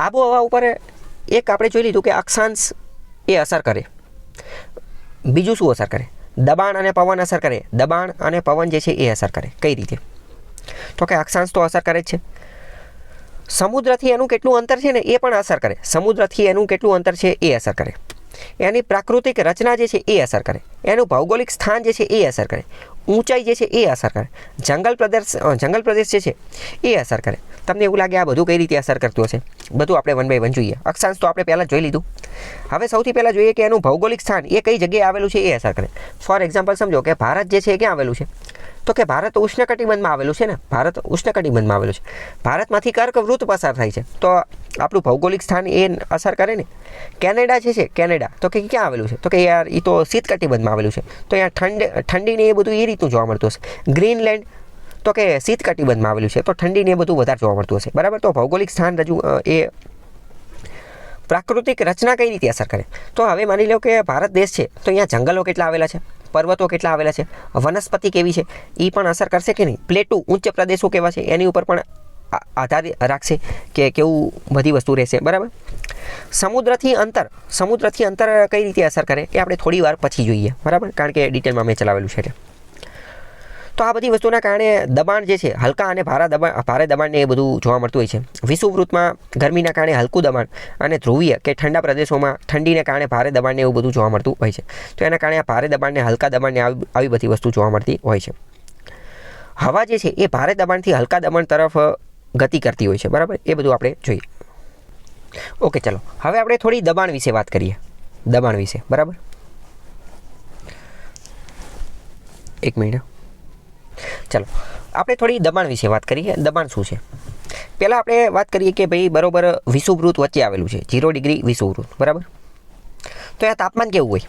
આબોહવા ઉપર એક આપણે જોઈ લીધું કે અક્ષાંશ એ અસર કરે. બીજું શું અસર કરે? દબાણ અને પવન અસર કરે. દબાણ અને પવન જે છે એ અસર કરે. કઈ રીતે? તો કે અક્ષાંશ તો અસર કરે જ છે. સમુદ્રથી એનું કેટલું અંતર છે ને એ પણ અસર કરે. સમુદ્રથી એનું કેટલું અંતર છે એ અસર કરે. એની પ્રાકૃતિક રચના જે છે એ અસર કરે. એનું ભૌગોલિક સ્થાન જે છે એ અસર કરે. ઊંચાઈ જે છે એ અસર કરે. જંગલ પ્રદેશ જંગલ પ્રદેશ જે છે એ અસર કરે. તમને એવું લાગે આ બધું કઈ રીતે અસર કરતું હશે? બધું આપણે વન બાય વન જોઈએ. અક્ષાંશ તો આપણે પહેલાં જોઈ લીધું. હવે સૌથી પહેલાં જોઈએ કે એનું ભૌગોલિક સ્થાન એ કઈ જગ્યાએ આવેલું છે એ અસર કરે. ફોર એક્ઝામ્પલ સમજો કે ભારત જે છે એ ક્યાં આવેલું છે? તો કે ભારત ઉષ્ણકટિબંધમાં આવેલું છે ને? ભારત ઉષ્ણકટિબંધમાં આવેલું છે. ભારતમાંથી કર્કવૃત પસાર થાય છે. તો આપણું ભૌગોલિક સ્થાન એ અસર કરે ને? કેનેડા જે છે, કેનેડા, તો કે ક્યાં આવેલું છે? તો કે યાર એ તો શીત કટિબંધમાં આવેલું છે. તો અહીંયા ઠંડ, ઠંડીને એ બધું એ રીતનું જોવા મળતું હશે. ગ્રીનલેન્ડ, તો કે શીત કટિબંધમાં આવેલું છે. તો ઠંડીને એ બધું વધારે જોવા મળતું હશે. બરાબર? તો ભૌગોલિક સ્થાન રજૂ એ પ્રાકૃતિક રચના કઈ રીતે અસર કરે? તો હવે માની લો કે ભારત દેશ છે, તો અહીંયા જંગલો કેટલા આવેલા છે? પર્વતો કેટલા આવેલા છે? વનસ્પતિ કેવી છે? એ પણ અસર કરશે કે નહીં? પ્લેટુ ઉચ્ચ પ્રદેશો કેવા છે? એની ઉપર પણ આધાર રાખશે કે કેવું બધી વસ્તુ રહેશે. બરાબર? સમુદ્રથી અંતર. સમુદ્રથી અંતર કઈ રીતે અસર કરે? એ આપણે થોડી વાર પછી જોઈએ. બરાબર? કારણ કે ડિટેલમાં મેં ચલાવેલું છે એટલે. તો આ બધી વસ્તુના કારણે દબાણ જે છે, હલકા અને ભારે દબાણ ભારે દબાણને એ બધું જોવા મળતું હોય છે. વિષુવવૃત્તમાં ગરમીના કારણે હલકું દબાણ અને ધ્રુવીય કે ઠંડા પ્રદેશોમાં ઠંડીને કારણે ભારે દબાણને એવું બધું જોવા મળતું હોય છે. તો એના કારણે આ ભારે દબાણને હલકા દબાણને આવી બધી વસ્તુ જોવા મળતી હોય છે. હવા જે છે, એ ભારે દબાણથી હલકા દબાણ તરફ ગતિ કરતી હોય છે. બરાબર? એ બધું આપણે જોઈએ. ઓકે, ચલો. હવે આપણે થોડી દબાણ વિશે વાત કરીએ. દબાણ વિશે. બરાબર? એક મિનિટ ચલો, આપણે થોડી દબાણ વિશે વાત કરીએ. દબાણ શું છે? પહેલાં આપણે વાત કરીએ કે ભાઈ બરોબર વિષુવૃત વચ્ચે આવેલું છે. જીરો ડિગ્રી વિષુવૃત બરાબર? તો આ તાપમાન કેવું હોય?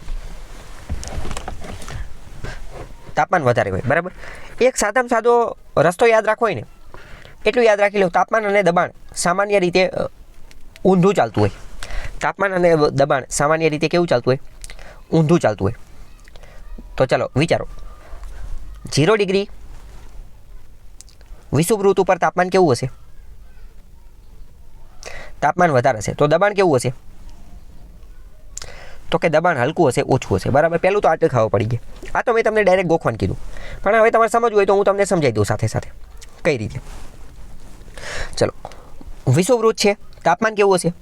તાપમાન વધારે હોય, બરાબર? એક સાદામાં સાદો રસ્તો યાદ રાખવો હોય ને એટલું યાદ રાખી લો, તાપમાન અને દબાણ સામાન્ય રીતે ઊંધું ચાલતું હોય. તાપમાન અને દબાણ સામાન્ય રીતે કેવું ચાલતું હોય? ઊંધું ચાલતું હોય. તો ચાલો વિચારો. જીરો ડિગ્રી વિષુવવૃત્ત ઉપર તાપમાન કેવું હશે? તાપમાન વધારે હશે. તો દબાણ કેવું હશે? તો કે દબાણ હલકું હશે, ઓછું હશે. બરાબર? પહેલું તો આટલું ખાવા પડી ગયા. આ તો મેં તમને ડાયરેક્ટ ગોખવાનું કીધું. પણ હવે તમારે સમજવું હોય તો હું તમને સમજાવી દઉં સાથે સાથે. કઈ રીતે? ચલો. વિષુવૃત છે. તાપમાન કેવું હશે?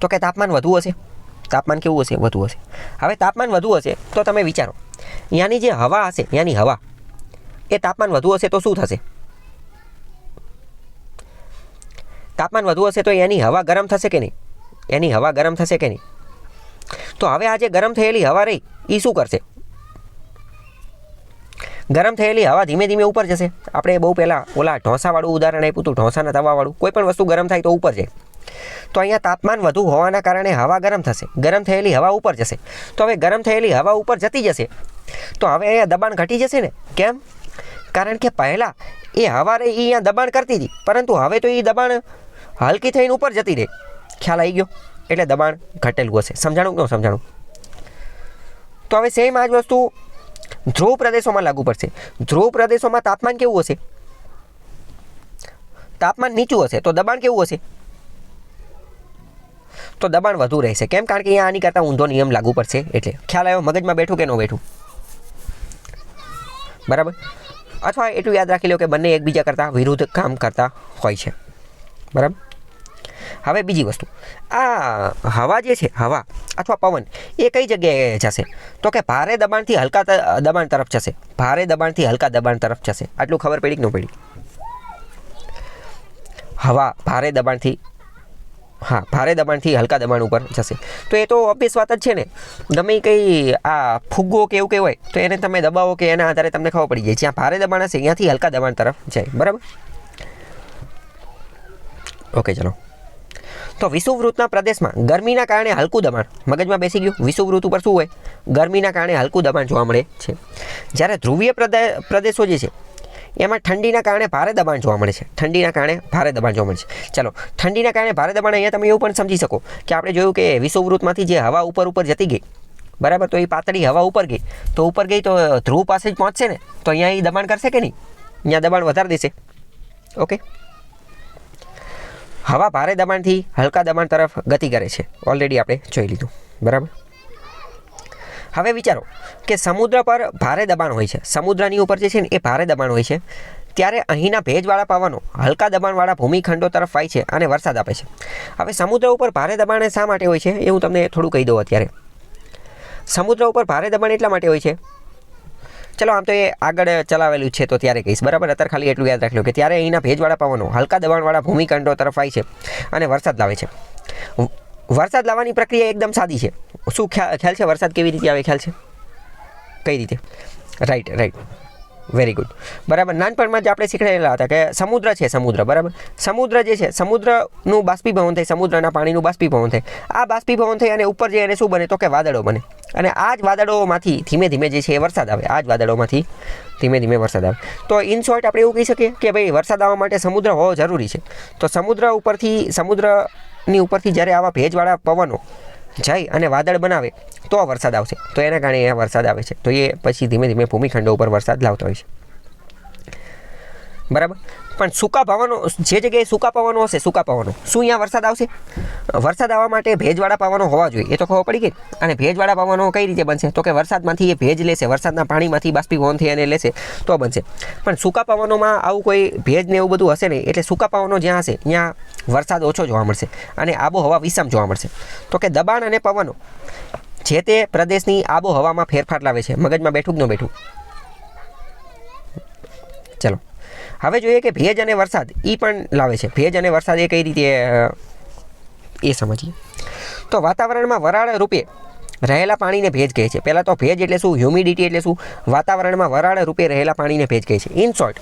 તો કે તાપમાન વધુ હશે. તાપમાન કેવું હશે? વધુ હશે. હવે તાપમાન વધુ હશે તો તમે વિચારો. ત્યાંની જે હવા હશે ત્યાંની હવા, એ તાપમાન વધુ હશે તો શું થશે? તાપમાન વધુ હશે તો એની હવા ગરમ થશે કે નહીં? એની હવા ગરમ થશે કે નહીં? તો હવે આ જે ગરમ થયેલી હવા રહી એ શું કરશે? ગરમ થયેલી હવા ધીમે ધીમે ઉપર જશે. આપણે બહુ પહેલાં ઓલા ઢોસાવાળું ઉદાહરણ આપ્યું હતું, ઢોસાના તવાવાળું. કોઈ પણ વસ્તુ ગરમ થાય તો ઉપર જાય. તો અહીંયા તાપમાન વધુ હોવાના કારણે હવા ગરમ થશે. ગરમ થયેલી હવા ઉપર જશે. તો હવે ગરમ થયેલી હવા ઉપર જતી જશે. તો હવે અહીંયા દબાણ ઘટી જશે ને? કેમ? કારણ કે પહેલાં એ હવા રહી અહીંયા દબાણ કરતી હતી. પરંતુ હવે તો એ દબાણ હલકી થઈને ઉપર જતી રહે. ખ્યાલ આવી ગયો? એટલે દબાણ ઘટેલું હશે. સમજાણું કે સમજાણું? તો હવે સેમ આ જ વસ્તુ ધ્રુવ પ્રદેશોમાં લાગુ પડશે. ધ્રુવ પ્રદેશોમાં તાપમાન કેવું હશે? તાપમાન નીચું હશે, તો દબાણ કેવું હશે? તો દબાણ વધુ રહેશે. કેમ? કારણ કે અહીંયા આની કરતાં ઊંધો નિયમ લાગુ પડશે. એટલે ખ્યાલ આવ્યો મગજમાં બેઠું કે ન બેઠું? બરાબર? અથવા એટલું યાદ રાખી લો કે બંને એકબીજા કરતાં વિરુદ્ધ કામ કરતા હોય છે. બરાબર? હવે બીજી વસ્તુ. આ હવા જે છે, હવા અથવા પવન, એ કઈ જગ્યાએ જશે? તો કે ભારે દબાણથી હલકા દબાણ તરફ જશે. ભારે દબાણથી હલકા દબાણ તરફ જશે. આટલું ખબર પડી કે ન પડી? હવા ભારે દબાણથી, હા, ભારે દબાણથી હલકા દબાણ ઉપર જશે. તો એ તો ઓબ્વિયસ વાત જ છે ને. ગમે કંઈ આ ફુગ્ગો કે એવું કંઈ હોય, તો એને તમે દબાવો કે એના આધારે તમને ખબર પડી જાય. જ્યાં ભારે દબાણ હશે ત્યાંથી હલકા દબાણ તરફ જાય. બરાબર? ઓકે, ચલો. તો વિષુવવૃત્તના પ્રદેશમાં ગરમીના કારણે હલકું દબાણ. મગજમાં બેસી ગયું. વિષુવવૃત્ત ઉપર શું હોય? ગરમીના કારણે હલકું દબાણ જોવા મળે છે. જ્યારે ધ્રુવીય પ્રદે- પ્રદેશો જે છે, એમાં ઠંડીના કારણે ભારે દબાણ જોવા મળે છે. ઠંડીના કારણે ભારે દબાણ જોવા મળે છે. ચલો, ઠંડીના કારણે ભારે દબાણ અહીંયા તમે એવું પણ સમજી શકો કે આપણે જોયું કે વિષુવવૃત્તમાંથી જે હવા ઉપર ઉપર જતી ગઈ, બરાબર? તો એ પાતળી હવા ઉપર ગઈ. તો ઉપર ગઈ તો ધ્રુવ પાસે જ પહોંચશે ને? તો અહીંયા એ દબાણ કરશે કે નહીં? અહીંયા દબાણ વધારી દેશે. ઓકે? હવા ભારે દબાણથી હલકા દબાણ તરફ ગતિ કરે છે. ઓલરેડી આપણે જોઈ લીધું. બરાબર? હવે વિચારો કે સમુદ્ર પર ભારે દબાણ હોય છે. સમુદ્રની ઉપર જે છે ને એ ભારે દબાણ હોય છે. ત્યારે અહીંના ભેજવાળા પવનો હલકા દબાણવાળા ભૂમિખંડો તરફ વાય છે અને વરસાદ આપે છે. હવે સમુદ્ર ઉપર ભારે દબાણ શા માટે હોય છે? એ હું તમને થોડું કહી દઉં અત્યારે. સમુદ્ર ઉપર ભારે દબાણ એટલા માટે હોય છે ચલો, આમ તો એ આગળ ચલાવેલું છે, તો ત્યારે કહીશ. બરાબર? અત્યારે ખાલી એટલું યાદ રાખજો કે ત્યારે અહીંના ભેજવાળા પવનો, હલકા દબાણવાળા ભૂમિકંડો તરફ આવે છે અને વરસાદ લાવે છે. વરસાદ લાવવાની પ્રક્રિયા એકદમ સાદી છે. શું ખ્યાલ ખ્યાલ છે વરસાદ કેવી રીતે આવે? ખ્યાલ છે? કઈ રીતે? Right right. Very good. બરાબર? નાનપણમાં જ આપણે શીખવાડેલા હતા કે સમુદ્ર છે સમુદ્ર, બરાબર? સમુદ્ર જે છે, સમુદ્રનું બાષ્પીભવન થાય, સમુદ્રના પાણીનું બાષ્પીભવન થાય. આ બાષ્પીભવન થઈ અને ઉપર જઈને શું બને? તો કે વાદળો બને. અને આ જ વાદળોમાંથી ધીમે ધીમે જે છે એ વરસાદ આવે, આ જ વાદળોમાંથી ધીમે ધીમે વરસાદ આવે. તો ઇન શોર્ટ આપણે એવું કહી શકીએ કે ભાઈ વરસાદ આવવા માટે સમુદ્ર હોવો જરૂરી છે. તો સમુદ્ર ઉપરથી, સમુદ્રની ઉપરથી જ્યારે આવા ભેજવાળા પવનો જાય અને વાદળ બનાવે, તો વરસાદ આવશે. તો એના કારણે એ વરસાદ આવે છે. તો એ પછી ધીમે ધીમે ભૂમિખંડો ઉપર વરસાદ લાવતો હોય છે. બરાબર? પણ સૂકા પવનો, જે જગ્યાએ સૂકા પવનો હશે, સૂકા પવનો, શું અહીંયા વરસાદ આવશે? વરસાદ આવવા માટે ભેજવાળા પવનો હોવા જોઈએ, એ તો ખબર પડી ગઈ. અને ભેજવાળા પવનો કઈ રીતે બનશે? તો કે વરસાદમાંથી એ ભેજ લેશે, વરસાદના પાણીમાંથી બાષ્પીભવન થઈ અને લેશે, તો બનશે. પણ સૂકા પવનોમાં આવું કોઈ ભેજ ને એવું બધું હશે નહીં, એટલે સૂકા પવનો જ્યાં હશે, ત્યાં વરસાદ ઓછો જોવા મળશે અને આબોહવા વિષમ જોવા મળશે. તો કે દબાણ અને પવનો, જે તે પ્રદેશની આબોહવામાં ફેરફાર લાવે છે, મગજમાં બેઠું કે ન બેઠું? ચલો. હવે જોઈએ કે ભેજ અને વરસાદ એ પણ લાવે છે. ભેજ અને વરસાદ એ કઈ રીતે એ સમજીએ. તો વાતાવરણમાં વરાળ રૂપે રહેલા પાણીને ભેજ કહે છે. પહેલાં તો ભેજ એટલે શું? હ્યુમિડિટી એટલે શું? વાતાવરણમાં વરાળ રૂપે રહેલા પાણીને ભેજ કહે છે. ઇન શોર્ટ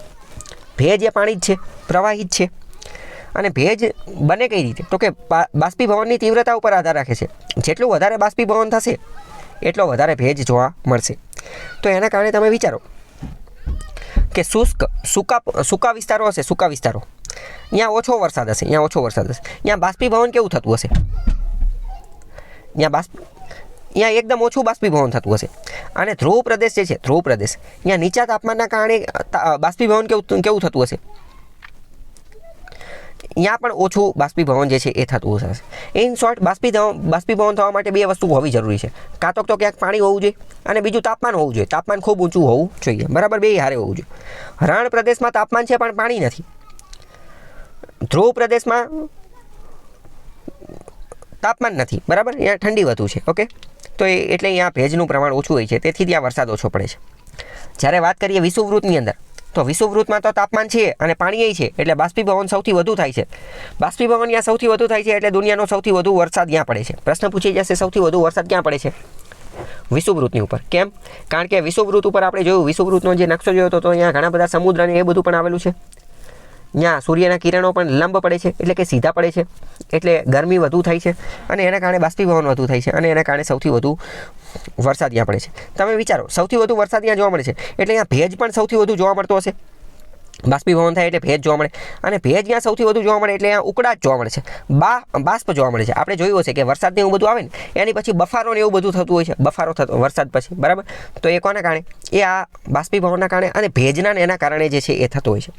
ભેજ એ પાણી જ છે પ્રવાહી જ છે. અને ભેજ બને કઈ રીતે? તો કે બાષ્પીભવનની તીવ્રતા ઉપર આધાર રાખે છે. જેટલું વધારે બાષ્પીભવન થશે, એટલો વધારે ભેજ જોવા મળશે. તો એના કારણે તમે વિચારો કે શુષ્ક, સૂકા સૂકા વિસ્તારો હશે, સૂકા વિસ્તારો. ત્યાં ઓછો વરસાદ હશે ત્યાં ઓછો વરસાદ હશે. ત્યાં બાષ્પીભવન કેવું થતું હશે? ત્યાં બાષ્પ ત્યાં એકદમ ઓછું બાષ્પીભવન થતું હશે. અને ધ્રુવ પ્રદેશ જે છે, ધ્રુવ પ્રદેશ ત્યાં નીચા તાપમાનના કારણે બાષ્પીભવન કેવું કેવું થતું હશે? ત્યાં પણ ઓછું બાષ્પીભવન જે છે એ થતું હશે. ઇન શોર્ટ બાષ્પીભવન બાષ્પીભવન થવા માટે બે વસ્તુ હોવી જરૂરી છે. કાં તો તો ક્યાંક પાણી હોવું જોઈએ અને બીજું તાપમાન હોવું જોઈએ. તાપમાન ખૂબ ઊંચું હોવું જોઈએ. બરાબર બે હારે હોવું જોઈએ. રણ પ્રદેશમાં તાપમાન છે પણ પાણી નથી. ધ્રુવ પ્રદેશમાં તાપમાન નથી. બરાબર? અહીંયા ઠંડી વધુ છે. ઓકે? તો એ એટલે અહીંયા ભેજનું પ્રમાણ ઓછું હોય છે. તેથી ત્યાં વરસાદ ઓછો પડે છે. જ્યારે વાત કરીએ વિષુવવૃત્તની અંદર તો વિષુવવૃત્તમાં તો તાપમાન છે અને પાણી છે, એટલે બાષ્પીભવન સૌથી વધુ થાય છે. બાષ્પીભવન ત્યાં સૌથી વધુ થાય છે એટલે દુનિયાનો સૌથી વધુ વરસાદ ત્યાં પડે છે. પ્રશ્ન પૂછી જશે સૌથી વધુ વરસાદ ક્યાં પડે છે? વિષુવૃતની ઉપર. કેમ? કારણ કે વિષુવૃત ઉપર આપણે જોયું વિષુવૃતનો જે નકશો જોયો હતો તો અહીંયા ઘણા બધા સમુદ્ર અને એ બધું પણ આવેલું છે. ત્યાં સૂર્યના કિરણો પણ લંબ પડે છે, એટલે કે સીધા પડે છે. એટલે ગરમી વધુ થાય છે અને એના કારણે બાષ્પીભવન વધુ થાય છે અને એના કારણે સૌથી વધુ વરસાદ ત્યાં પડે છે. તમે વિચારો, સૌથી વધુ વરસાદ ત્યાં જોવા મળે છે. એટલે અહીંયા ભેજ પણ સૌથી વધુ જોવા મળતો હશે. બાષ્પીભવન થાય એટલે ભેજ જોવા મળે. અને ભેજ ત્યાં સૌથી વધુ જોવા મળે એટલે અહીંયા ઉકળાટ જોવા મળે છે. બા, બાષ્પ જોવા મળે છે. આપણે જોયું છે કે વરસાદને એવું બધું આવે ને, એની પછી બફારો ને એવું બધું થતું હોય છે. બફારો થતો, વરસાદ પછી. બરાબર? તો એ કોના કારણે? એ આ બાષ્પીભવનના કારણે અને ભેજના એના કારણે જે છે એ થતું હોય છે.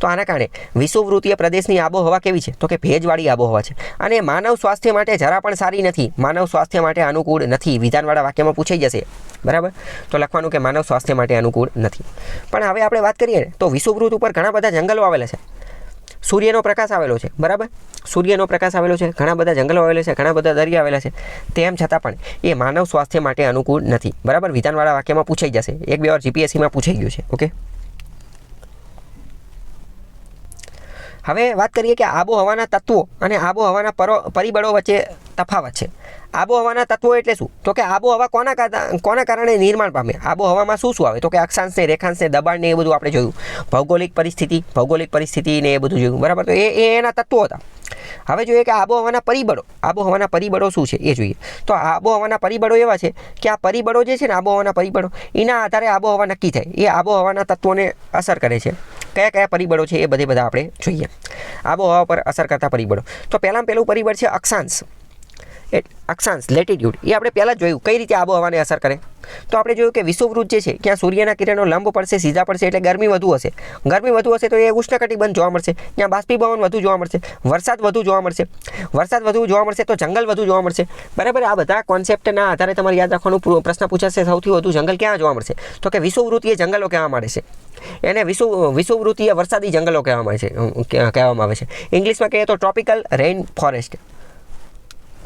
તો આના કારણે વિષુવવૃત્તીય પ્રદેશની આબોહવા કેવી છે? તો કે ભેજવાળી આબોહવા છે. અને માનવ સ્વાસ્થ્ય માટે જરા પણ સારી નથી. માનવ સ્વાસ્થ્ય માટે અનુકૂળ નથી. વિધાનવાળા વાક્યમાં પૂછાઈ જશે. બરાબર? તો લખવાનું કે માનવ સ્વાસ્થ્ય માટે અનુકૂળ નથી. પણ હવે આપણે વાત કરીએ તો વિષુવવૃત્ત ઉપર ઘણા બધા જંગલો આવેલા છે. સૂર્યનો પ્રકાશ આવેલો છે, બરાબર? સૂર્યનો પ્રકાશ આવેલો છે, ઘણા બધા જંગલો આવેલા છે, ઘણા બધા દરિયા આવેલા છે. તેમ છતાં પણ એ માનવ સ્વાસ્થ્ય માટે અનુકૂળ નથી, બરાબર? વિધાનવાળા વાક્યમાં પૂછાઈ જશે, એક બે વાર જીપીએસસીમાં પૂછાઈ ગયું છે, ઓકે? હવે વાત કરીએ કે આબોહવાના તત્વો અને આબોહવાના પરો, પરિબળો વચ્ચે તફાવત છે. આબોહવાના તત્વો એટલે શું? તો કે આબોહવા કોના કોના કારણે નિર્માણ પામે? આબોહવામાં શું શું આવે? તો કે અક્ષાંશને, રેખાંશને રેખાંશ ને દબાણ ને એ બધું આપણે જોયું. ભૌગોલિક પરિસ્થિતિ, ભૌગોલિક પરિસ્થિતિને એ બધું જોયું. બરાબર? તો એ એના તત્વો હતા. હવે જોઈએ કે આબોહવાના પરિબળો. આબોહવાના પરિબળો શું છે? એ જોઈએ. તો આબોહવાના પરિબળો એવા છે કે આ પરિબળો જે છે ને, આબોહવાના પરિબળો, એના આધારે આબોહવા નક્કી થાય. એ આબોહવાના તત્વોને અસર કરે છે. કયા કયા પરિબળો છે એ બધે બધા આપણે જોઈએ. આબોહવા પર અસર કરતા પરિબળો. તો પહેલાં પહેલું પરિબળ છે અક્ષાંશ. એ અક્ષાંશ લેટિટ્યૂડ એ આપણે પહેલાં જોયું, કઈ રીતે આબોહવાને અસર કરે? તો આપણે જોયું કે વિષુવવૃત જે છે, ત્યાં સૂર્યના કિરણો લંબ પડશે, સીધા પડશે એટલે ગરમી વધુ હશે. ગરમી વધુ હશે તો એ ઉષ્ણકટિબંધ જોવા મળશે. ત્યાં બાષ્પીભવન વધુ જોવા મળશે, વરસાદ વધુ જોવા મળશે. વરસાદ વધુ જોવા મળશે તો જંગલ વધુ જોવા મળશે. બરાબર, આ બધા કોન્સેપ્ટના આધારે તમારે યાદ રાખવાનું પ્રશ્ન પૂછાશે સૌથી વધુ, જંગલ ક્યાં જોવા મળશે? તો કે વિષુવવૃત્તીય જંગલો કહેવા મળે છે. એને વિષુ વિષુવવૃત્તીય વરસાદી જંગલો કહેવામાં આવે છે કહેવામાં આવે છે. ઇંગ્લિશમાં કહીએ તો tropical rain forest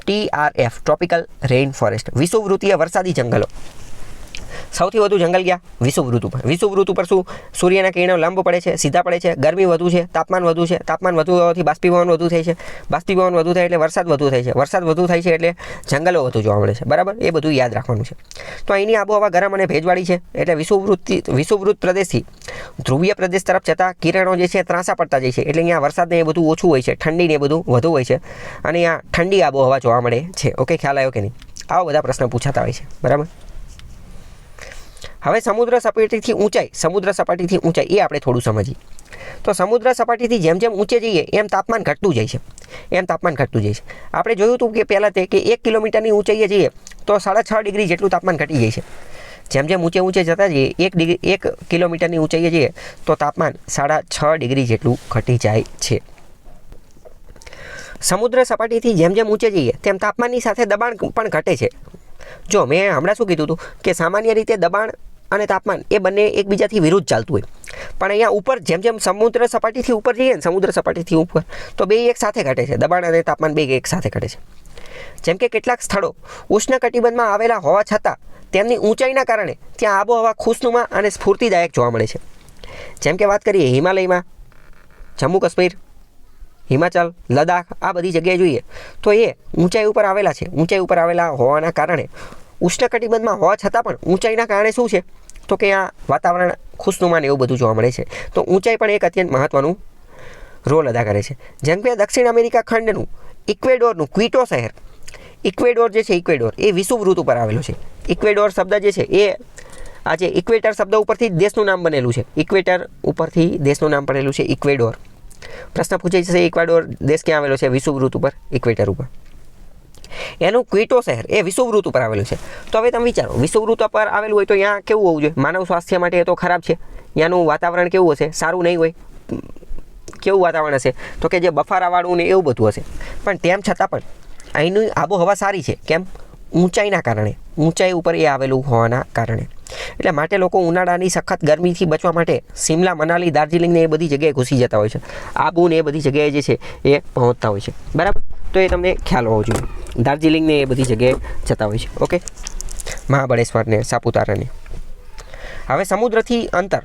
TRF tropical rain forest વિષુવવૃત્તીય વરસાદી જંગલો. સૌથી વધુ જંગલ ગયા વિષુવવૃત્ત ઉપર વિષુવવૃત્ત ઉપર શું? સૂર્યના કિરણો લંબ પડે છે, સીધા પડે છે, ગરમી વધુ છે, તાપમાન વધુ છે, તાપમાન વધુ હોવાથી બાષ્પીભવન વધુ થાય છે. બાષ્પીભવન વધુ થાય એટલે વરસાદ વધુ થાય છે. વરસાદ વધુ થાય છે એટલે જંગલો વધુ જોવા મળે છે. બરાબર? એ બધું યાદ રાખવાનું છે. તો અહીંની આબોહવા ગરમ અને ભેજવાળી છે એટલે વિષુવૃત્તિ વિષુવૃત પ્રદેશથી ધ્રુવીય પ્રદેશ તરફ જતાં કિરણો જે છે ત્રાંસા પડતા જાય છે. એટલે અહીંયા વરસાદને એ બધું ઓછું હોય છે, ઠંડીને એ બધું વધુ હોય છે. અને અહીંયા ઠંડી આબોહવા જોવા મળે છે. ઓકે, ખ્યાલ આવ્યો કે નહીં? આવા બધા પ્રશ્ન પૂછાતા હોય છે. બરાબર? હવે સમુદ્ર સપાટીથી ઊંચાઈ, સમુદ્ર સપાટીથી ઊંચાઈ, એ આપણે થોડું સમજીએ. તો સમુદ્ર સપાટીથી જેમ જેમ ઊંચે જઈએ, એમ તાપમાન ઘટતું જાય છે. એમ તાપમાન ઘટતું જાય છે. આપણે જોયું હતું કે પહેલાં તે કે એક કિલોમીટરની ઊંચાઈએ જઈએ, તો સાડા છ ડિગ્રી જેટલું તાપમાન ઘટી જાય છે. જેમ જેમ ઊંચે ઊંચે જતા જઈએ, એક ડિગ્રી, એક કિલોમીટરની ઊંચાઈએ જઈએ, તો તાપમાન સાડા છ ડિગ્રી જેટલું ઘટી જાય છે. સમુદ્ર સપાટીથી જેમ જેમ ઊંચે જઈએ, તેમ તાપમાનની સાથે દબાણ પણ ઘટે છે. જો મેં હમણાં શું કીધું હતું કે સામાન્ય રીતે દબાણ અને તાપમાન એ બંને એકબીજાથી વિરુદ્ધ ચાલતું હોય. પણ અહીંયા ઉપર જેમ જેમ સમુદ્ર સપાટીથી ઉપર જઈએ ને સમુદ્ર સપાટીથી ઉપર, તો બે એક સાથે ઘટે છે. દબાણ અને તાપમાન બે એક સાથે ઘટે છે. જેમ કે કેટલાક સ્થળો ઉષ્ણ કટિબંધમાં આવેલા હોવા છતાં તેમની ઊંચાઈના કારણે ત્યાં આબોહવા ખુશનુમા અને સ્ફૂર્તિદાયક જોવા મળે છે. જેમ કે વાત કરીએ હિમાલયમાં, જમ્મુ કાશ્મીર, હિમાચલ, લદ્દાખ, આ બધી જગ્યાએ જોઈએ, તો એ ઊંચાઈ ઉપર આવેલા છે. ઊંચાઈ ઉપર આવેલા હોવાના કારણે ઉષ્ણકટિબંધમાં હોવા છતાં પણ ઊંચાઈના કારણે શું છે? તો કે આ વાતાવરણ ખુશનુમાન એવું બધું જોવા મળે છે. તો ઊંચાઈ પણ એક અત્યંત મહત્ત્વનું રોલ અદા કરે છે. જેમ કે દક્ષિણ અમેરિકા ખંડનું, ઇક્વેડોરનું, ક્વિટો શહેર. ઇક્વેડોર જે છે, ઇક્વેડોર, એ વિષુવવૃત્ત ઉપર આવેલું છે. ઇક્વેડોર શબ્દ જે છે, એ આજે ઇક્વેટર શબ્દ ઉપરથી દેશનું નામ બનેલું છે. ઇક્વેટર ઉપરથી દેશનું નામ પડેલું છે, ઇક્વેડોર. પ્રશ્ન પૂછે છે, ઇક્વાડોર દેશ ક્યાં આવેલો છે? વિષુવવૃત્ત ઉપર ઇક્વેટર ઉપર. એનું ક્વિટો શહેર, એ વિષુવવૃત્ત ઉપર આવેલું છે. તો હવે તમે વિચારો, વિષુવવૃત્ત ઉપર આવેલું હોય તો ત્યાં કેવું હોવું જોઈએ? માનવ સ્વાસ્થ્ય માટે એ તો ખરાબ છે. ત્યાંનું વાતાવરણ કેવું હશે? સારું નહીં હોય? કેવું વાતાવરણ હશે? તો કે જે બફારાવાળું ને એવું બધું હશે. પણ તેમ છતાં પણ અહીંની આબોહવા સારી છે. કેમ? ઊંચાઈના કારણે. ઊંચાઈ ઉપર એ આવેલું હોવાના કારણે. એટલે માટે લોકો ઉનાળાની સખત ગરમીથી બચવા માટે સિમલા મનાલી, દાર્જિલિંગને એ બધી જગ્યાએ ઘૂસી જતા હોય છે. આબુ ને એ બધી જગ્યાએ જે છે એ પહોંચતા હોય છે. બરાબર? તો એ તમને ખ્યાલ હોવો જોઈએ. દાર્જિલિંગ ને એ બધી જગ્યાએ જતા હોય છે. ઓકે? મહાબળેશ્વરને સાપુતારાને. હવે સમુદ્રથી અંતર.